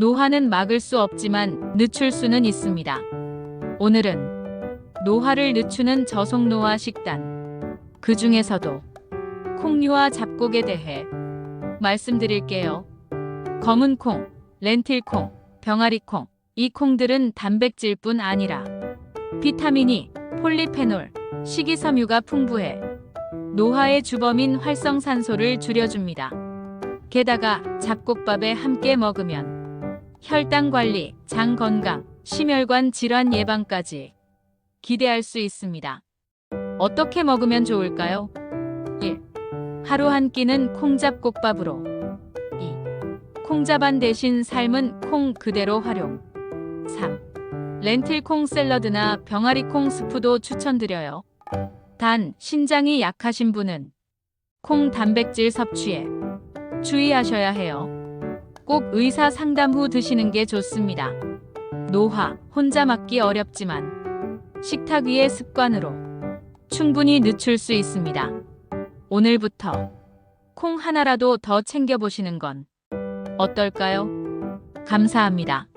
노화는 막을 수 없지만 늦출 수는 있습니다. 오늘은 노화를 늦추는 저속노화 식단, 그 중에서도 콩류와 잡곡에 대해 말씀드릴게요. 검은 콩, 렌틸 콩, 병아리 콩, 이 콩들은 단백질뿐 아니라 비타민이, 폴리페놀, 식이섬유가 풍부해 노화의 주범인 활성산소를 줄여줍니다. 게다가 잡곡밥에 함께 먹으면 혈당 관리, 장 건강, 심혈관 질환 예방까지 기대할 수 있습니다. 어떻게 먹으면 좋을까요? 1. 하루 한 끼는 콩잡곡밥으로 2. 콩자반 대신 삶은 콩 그대로 활용 3. 렌틸콩 샐러드나 병아리콩 스프도 추천드려요. 단, 신장이 약하신 분은 콩 단백질 섭취에 주의하셔야 해요. 꼭 의사 상담 후 드시는 게 좋습니다. 노화, 혼자 막기 어렵지만 식탁 위의 습관으로 충분히 늦출 수 있습니다. 오늘부터 콩 하나라도 더 챙겨보시는 건 어떨까요? 감사합니다.